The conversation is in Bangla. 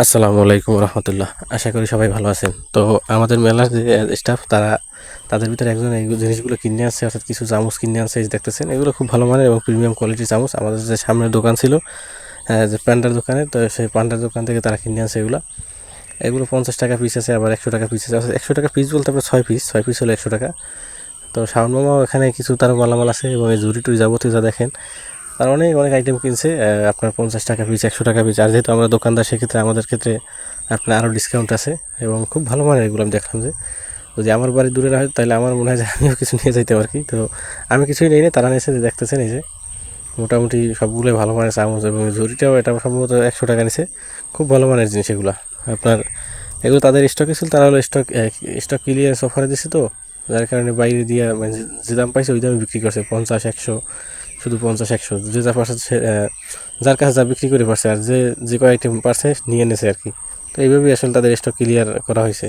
আসসালামু আলাইকুম রহমতুল্লাহ। আশা করি সবাই ভালো আছেন। তো আমাদের মেলার যে স্টাফ তারা তাদের ভিতরে একজন এই জিনিসগুলো কিনে আনছে, অর্থাৎ কিছু চামচ কিনে এই দেখতেছেন, এগুলো খুব ভালো মানের এবং প্রিমিয়াম কোয়ালিটির চামচ। আমাদের যে সামনের দোকান ছিল যে প্যান্ডার দোকানে, তো সেই প্যান্ডার দোকান থেকে তারা কিনে আনছে এগুলো। এগুলো পঞ্চাশ টাকা পিস আছে, আবার একশো টাকা পিস আছে। একশো টাকা পিস বলতে আপনার ছয় পিস ছয় পিস হলো একশো টাকা। তো শাওন মামাও এখানে কিছু তার মালামাল আছে এবং এই জুড়ি টুরি যাবতীয় যা দেখেন আর অনেক অনেক আইটেম কিনছে আপনার পঞ্চাশ টাকা পিস একশো টাকা পিস আর যেহেতু আমরা দোকানদার, সেক্ষেত্রে আমাদের ক্ষেত্রে আপনার আরও ডিসকাউন্ট আছে এবং খুব ভালো মানের এগুলো আমি দেখলাম যে, যদি আমার বাড়ি দূরে না হয়, তাহলে আমার মনে হয় যে আমিও কিছু নিয়ে যাইতে পারি তো আমি কিছুই নেই না তারা নিয়েছে এই যে, মোটামুটি সবগুলোই ভালো মানের চামচ এবং ঝুড়িটাও এটা সম্ভবত একশো টাকা নিছে। খুব ভালো মানের জিনিস এগুলো। আপনার এগুলো তাদের স্টকে ছিল, তারা হলো স্টক স্টক ক্লিয়ারেন্স অফারে দিছে তো, যার কারণে বাইরে দিয়ে মানে যে দাম পাইছে, ওই দামে বিক্রি করছে, পঞ্চাশ, একশো। শুধু পঞ্চাশ, একশো। যে যা পারছে যার কাছে যা বিক্রি করে পারছে আর যে যে কয়েকটি পারছে নিয়ে নেছে আর কি। তো এইভাবেই আসলে তাদের স্টক ক্লিয়ার করা হয়েছে।